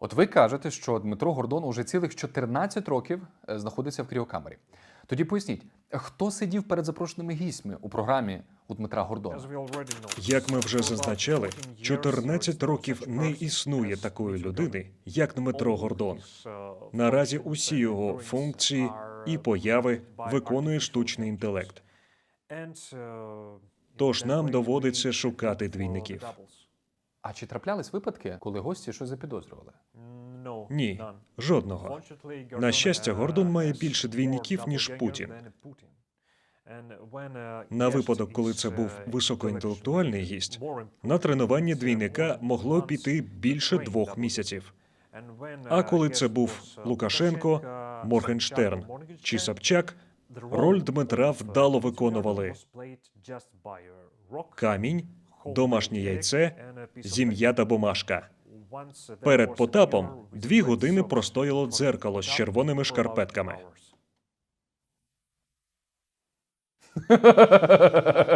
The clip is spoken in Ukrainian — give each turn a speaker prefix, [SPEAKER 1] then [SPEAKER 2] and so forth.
[SPEAKER 1] От ви кажете, що Дмитро Гордон уже цілих 14 років е, знаходиться в кріокамері. Тоді поясніть, хто сидів перед запрошеними гістьми у програмі у Дмитра Гордона?
[SPEAKER 2] Як ми вже зазначали, 14 років не існує такої людини, як Дмитро Гордон. Наразі усі його функції і появи виконує штучний інтелект. Тож нам доводиться шукати двійників.
[SPEAKER 1] А чи траплялись випадки, коли гості щось запідозрювали?
[SPEAKER 2] Ні, жодного. На щастя, Гордон має більше двійників, ніж Путін. На випадок, коли це був високоінтелектуальний гість, на тренування двійника могло піти більше двох місяців. А коли це був Лукашенко, Моргенштерн чи Собчак, роль Дмитра вдало виконували камінь, домашнє яйце, зім'я та бумажка. Перед Потапом дві години простояло дзеркало з червоними шкарпетками.